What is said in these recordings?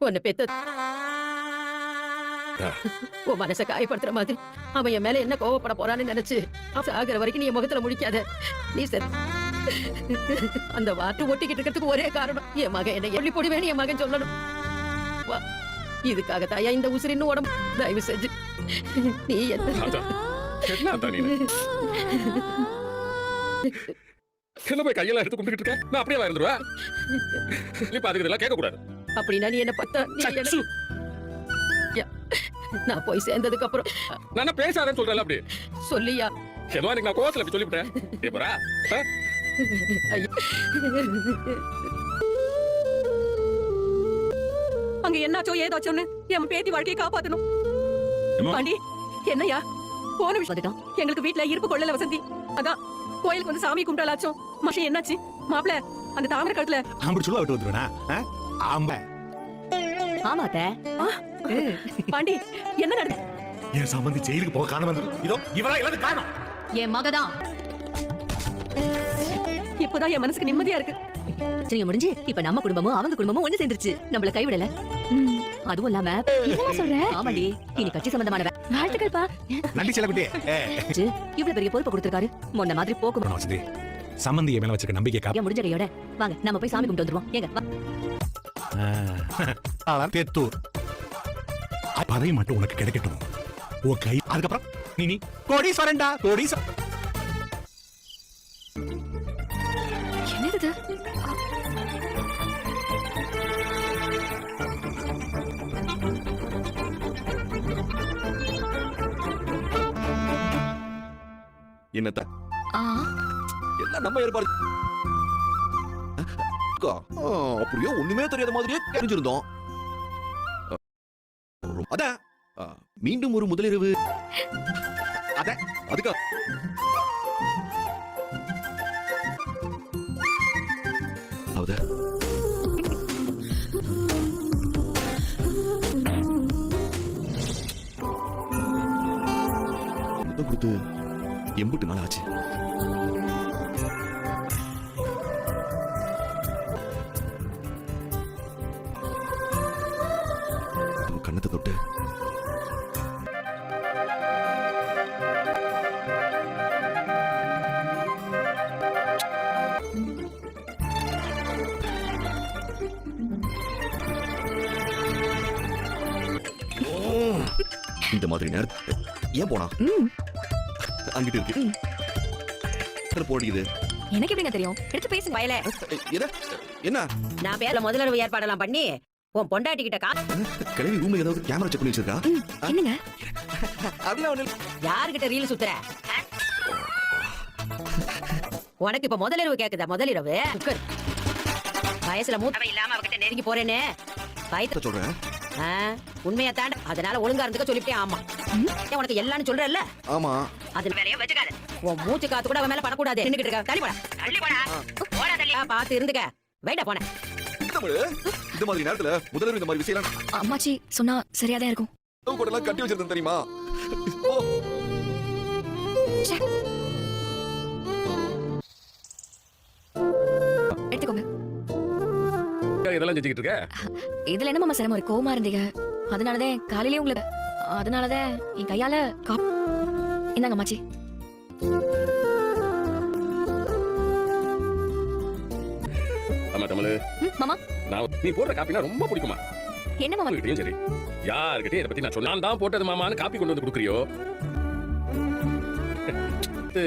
உன்னை பெத்த உன் மனசை காயப்படுத்துற மாதிரி. அவன் என் மேல என்ன கோவப்பட போறான்னு நினைச்சு ஆகிற வரைக்கும் நீ என் முகத்துல முடிக்காத நீ செத் அந்த வாட்டு ஒட்டிக்கிட்டு இருக்கிறதுக்கு ஒரே காரணம் என் மகன் என்ன எள்ளி போடுவேன்னு என் மகன் சொல்லணும். இதுக்காக தாயா இந்த உசிரின்னு உடம்பு. தயவு செஞ்சு. நீ என்ன போய் கையெல்லாம் எடுத்து கும்பிட்டு இருக்க? நான் அப்படியே இருந்துருவேன் நீ பாத்துக்கிறது எல்லாம் கேட்க கூடாது அப்படின்னா நீ என்ன பார்த்தா நீ என்ன- நான் போய் சேர்ந்ததுக்கு அப்புறம் நான் பேசாதேன்னு சொல்றேன் அப்படி? சொல்லியா. ஏதோ எனக்கு நான் கோவத்துல இப்படி சொல்லிவிட்டேன். ஏப்பரா. அங்க என்னாச்சோ ஏதாச்சோன்னு என் பேத்தி வாழ்க்கையை காப்பாத்தணும்? பாண்டி என்னையா? போன விஷயம் எங்களுக்கு வீட்ல இருப்பு கொள்ளல வசந்தி. அதான் கோயிலுக்கு வந்து சாமி கும்பிட்டாலாச்சும். மஷி என்னாச்சு? மாப்பிள அந்த தாமரை கழுத்துல அப்படி சொல்ல விட்டு வந்துருவேனா ஆமா ஆமாத்த. பாண்டி என்ன நடந்து என் சம்பந்தி ஜெயிலுக்கு போக காரணம் வந்து இதோ இவரா எல்லாத்துக்கும் காரணம். என் மகதான். இப்பதான் என் மனசுக்கு நிம்மதியா இருக்கு. பிரச்சனை முடிஞ்சு. இப்ப நம்ம குடும்பமும் அவங்க குடும்பமும் ஒண்ணு சேர்ந்துருச்சு. நம்மள கைவிடல. அதுவும் இல்லாம இதெல்லாம் சொல்ற? ஆமாடி இனி கட்சி சம்பந்தமான வே- வாழ்த்துக்கள்ப்பா. நன்றி செல்லக்குட்டி. ஏ. இவ்வளவு பெரிய பொறுப்பு கொடுத்திருக்காரு. முன்ன மாதிரி போக்கு வசந்தி. சம்பந்தி மேல வச்சிருக்க நம்பிக்கை முடிஞ்ச கையோட வாங்க நம்ம போய் சாமி கும்பிட்டு வந்துருவோம். ஏங்க வா. தேத்தூர். பதவி மட்டும் உனக்கு கிடைக்கட்டும். உன் கை அதுக்கப்புறம் நீ நீ கோடீஸ்வரன்டா கோடீஸ்வரன் என்னது? என்னத்த? எல்லாம் நம்ம ஏற்பாடு அப்படியே ஒண்ணுமே தெரியாத மாதிரியே தெரிஞ்சிருந்தோம். அதான் மீண்டும் ஒரு முதலிரவு. அத அதுக்கா. அவத கொடுத்து எம்பிட்டு நாள் ஆச்சு. தொட்டு. இந்த மாதிரி நேரத்து ஏன் போனா? அங்கிட்டு இருக்கு. போடிக்குது. எனக்கு எப்படிங்க தெரியும்? எடுத்து பேசுங்க. வயலே என்ன? நான் பேர்ல முதலுறவு ஏற்பாடெல்லாம் பண்ணி உன் பொண்டாட்டி கிட்ட கா கிளவி ரூம்ல ஏதாவது கேமரா செக் பண்ணி வச்சிருக்கா? என்னங்க? அப்படிலாம் ஒண்ணு இல்ல. யாருகிட்ட ரீல் சுத்துற? உனக்கு இப்ப முதலிரவு கேக்குதா? முதலிரவு. வயசுல மூத்தவ இல்லாம அவகிட்ட நெருங்கி போறேன்னு. பயத்து சொல்றேன். ஆ, உண்மையா தாண்ட அதனால ஒழுங்கா இருந்துக்க சொல்லிவிட்டேன். ஆமா. ஏன் உனக்கு எல்லாரும் சொல்றல்ல? ஆமா. அது வேலைய வச்சுக்காத. உன் மூச்சு காத்து கூட அவன் மேல படக்கூடாது. நின்னுகிட்டு இருக்க. தள்ளி போடா. தள்ளி போடா. போடா தள்ளி. பாத்து இருந்துக்க. வெயிட்டா போன. தமிழ் இந்த மாதிரி நேரத்துல முதல்வர் இந்த மாதிரி விஷயம் அம்மாச்சி சொன்னா சரியாதான் இருக்கும். கூட எல்லாம் கட்டி வச்சிருந்தேன் தெரியுமா? எடுத்துக்கோங்க. இதெல்லாம் செஞ்சுக்கிட்டு இருக்க? இதுல என்ன மாமா சிரமம்? ஒரு கோவமா இருந்தீங்க. அதனாலதான் காலையிலேயே உங்களுக்கு அதனாலதான் என் கையால காப் இந்தாங்க அம்மாச்சி. ஆமா தமிழ் ம், மாமா. நான் நீ போடுற காப்பினா ரொம்ப பிடிக்குமா? என்ன மாமா? உங்ககிட்டயும் சரி. யாருக்கிட்டையும் இதை பத்தி நான் சொன்ன நான் தான் போட்டது மாமான்னு காப்பி கொண்டு வந்து கொடுக்குறியோ?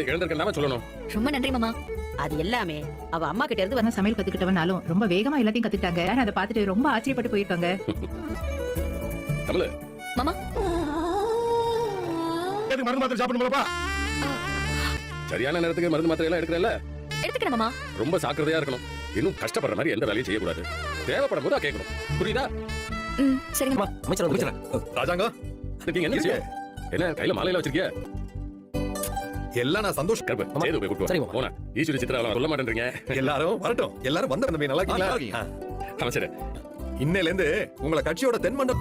இழந்திருக்கேன் சொல்லணும். ரொம்ப நன்றி மாமா. அது எல்லாமே. அவ அம்மா கிட்ட இருந்து இப்பதான் சமையல் கத்துக்கிட்டவனாலும் ரொம்ப வேகமா எல்லாத்தையும் கத்துக்கிட்டாங்க. அதை பார்த்துட்டு ரொம்ப ஆச்சரியப்பட்டு போயிருக்காங்க. தமிழ் மாமா. மருந்து மாத்திரை சாப்பிடணும் சரியான நேரத்துக்கு மருந்து மாத்திரை எல்லாம் எடுக்கிறல்ல எடுத்துக்கிறேன் மாமா ரொம்ப சாக்கிரதையா இருக்கணும். இன்னும் கஷ்டப்படுற மாதிரி எந்த வேலையும் செய்யக்கூடாது. தேவைப்படும் போது கேட்கணும். புரியுதா? ம். அமைச்சர் இருக்கீங்க என்ன விஷயம்? என்ன கையில மாலையில வச்சிருக்கிய? எல்லாம் நான் சந்தோஷம் கருப்பு சேது போய் கூட்டு போன ஈஸ்வரி சித்ரா சொல்ல மாட்டேன்றீங்க. எல்லாரும் வரட்டும். எல்லாரும் வந்த தம்பி நல்லா இருக்கீங்களா? இருக்கீங்க. அமைச்சர் இன்னையில இருந்து உங்களை கட்சியோட தென்மண்ட